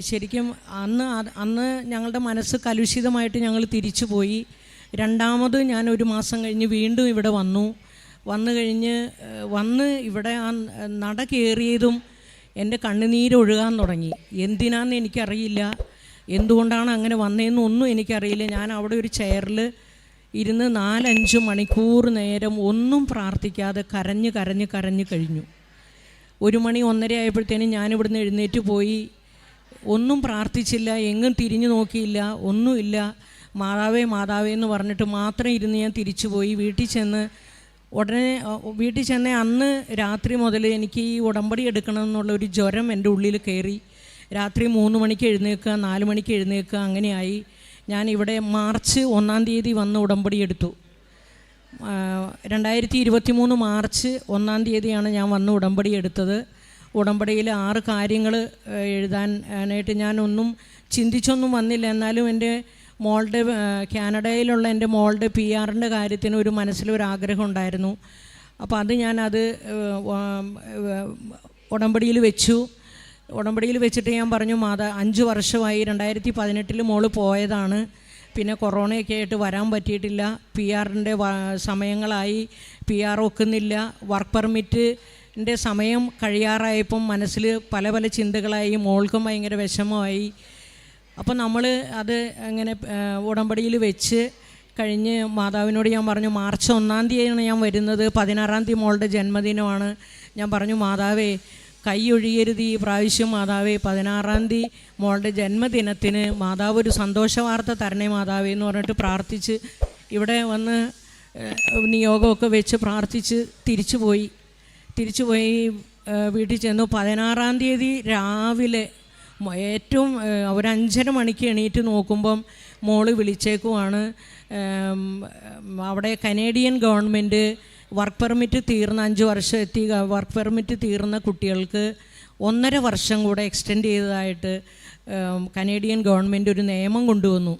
ശരിക്കും അന്ന് അന്ന് ഞങ്ങളുടെ മനസ്സ് കലുഷിതമായിട്ട് ഞങ്ങൾ തിരിച്ചു പോയി രണ്ടാമത് ഞാൻ ഒരു മാസം കഴിഞ്ഞ് വീണ്ടും ഇവിടെ വന്നു. വന്നു കഴിഞ്ഞ് വന്ന് ഇവിടെ ആ നട കയറിയതും എന്റെ കണ്ണുനീരൊഴുകാൻ തുടങ്ങി. എന്തിനാന്ന് എനിക്കറിയില്ല. എന്തുകൊണ്ടാണ് അങ്ങനെ വന്നതെന്നൊന്നും എനിക്കറിയില്ല. ഞാൻ അവിടെ ഒരു ചെയറിൽ ഇരുന്ന് നാലഞ്ച് മണിക്കൂർ നേരം ഒന്നും പ്രാർത്ഥിക്കാതെ കരഞ്ഞ് കരഞ്ഞ് കരഞ്ഞ് കഴിഞ്ഞു. ഒരു മണി ഒന്നര ആയപ്പോഴത്തേനും ഞാനിവിടുന്ന് എഴുന്നേറ്റ് പോയി. ഒന്നും പ്രാർത്ഥിച്ചില്ല എങ്ങും തിരിഞ്ഞു നോക്കിയില്ല ഒന്നുമില്ല മാതാവേ മാതാവേ എന്ന് പറഞ്ഞിട്ട് മാത്രം ഇരുന്ന് ഞാൻ തിരിച്ചു പോയി. വീട്ടിൽ ചെന്ന് ഉടനെ വീട്ടിൽ ചെന്ന അന്ന് രാത്രി മുതൽ എനിക്ക് ഈ ഉടമ്പടി എടുക്കണം എന്നുള്ള ഒരു ജ്വരം എന്റെ ഉള്ളിൽ കയറി. രാത്രി മൂന്ന് മണിക്ക് എഴുന്നേൽക്കുക നാല് മണിക്ക് എഴുന്നേൽക്കുക അങ്ങനെയായി. ഞാൻ ഇവിടെ മാർച്ച് ഒന്നാം തീയതി വന്ന് ഉടമ്പടി എടുത്തു. രണ്ടായിരത്തി ഇരുപത്തി മൂന്ന് മാർച്ച് ഒന്നാം തീയതിയാണ് ഞാൻ വന്ന് ഉടമ്പടി എടുത്തത്. ഉടമ്പടിയിൽ ആറ് കാര്യങ്ങൾ എഴുതാൻ ആയിട്ട് ഞാനൊന്നും ചിന്തിച്ചൊന്നും വന്നില്ല. എന്നാലും എന്റെ മോളുടെ കാനഡയിലുള്ള എന്റെ മോളുടെ പി ആറിന്റെ കാര്യത്തിന് ഒരു മനസ്സിലൊരാഗ്രഹം ഉണ്ടായിരുന്നു. അപ്പോൾ അത് ഞാനത് ഉടമ്പടിയിൽ വെച്ചു. ഉടമ്പടിയിൽ വെച്ചിട്ട് ഞാൻ പറഞ്ഞു മാതാ അഞ്ച് വർഷമായി രണ്ടായിരത്തി പതിനെട്ടിൽ മോൾ പോയതാണ്. പിന്നെ കൊറോണയൊക്കെ ആയിട്ട് വരാൻ പറ്റിയിട്ടില്ല. പി ആറിന്റെ സമയങ്ങളായി. പി ആർ ഒക്കുന്നില്ല. വർക്ക് പെർമിറ്റിന്റെ സമയം കഴിയാറായപ്പം മനസ്സിൽ പല പല ചിന്തകളായി മോൾക്കും ഭയങ്കര വിഷമമായി. അപ്പോൾ നമ്മൾ അത് അങ്ങനെ ഉടമ്പടിയിൽ വെച്ച് കഴിഞ്ഞ് മാതാവിനോട് ഞാൻ പറഞ്ഞു മാർച്ച് ഒന്നാം തീയതിയാണ് ഞാൻ വരുന്നത് പതിനാറാം തീയതി മോളുടെ ജന്മദിനമാണ്. ഞാൻ പറഞ്ഞു മാതാവേ കൈ ഒഴിയരുത് ഈ പ്രാവശ്യം മാതാവേ പതിനാറാം തീയതി മോളുടെ ജന്മദിനത്തിന് മാതാവ് ഒരു സന്തോഷ വാർത്ത തരണേ മാതാവേ എന്ന് പറഞ്ഞിട്ട് പ്രാർത്ഥിച്ച് ഇവിടെ വന്ന് നിയോഗമൊക്കെ വെച്ച് പ്രാർത്ഥിച്ച് തിരിച്ചു പോയി തിരിച്ചു പോയി ഏഹ്, വീട്ടിൽ ചെന്നു. പതിനാറാം തീയതി രാവിലെ ഏറ്റവും ഒരഞ്ചര മണിക്ക് എണീറ്റ് നോക്കുമ്പം മോൾ വിളിച്ചേക്കുവാണ്. അവിടെ കനേഡിയൻ ഗവൺമെന്റ് വർക്ക് പെർമിറ്റ് തീർന്ന അഞ്ച് വർഷം എത്തി. വർക്ക് പെർമിറ്റ് തീർന്ന കുട്ടികൾക്ക് ഒന്നര വർഷം കൂടെ എക്സ്റ്റെൻഡ് ചെയ്തതായിട്ട് കനേഡിയൻ ഗവൺമെന്റ് ഒരു നിയമം കൊണ്ടുവന്നു.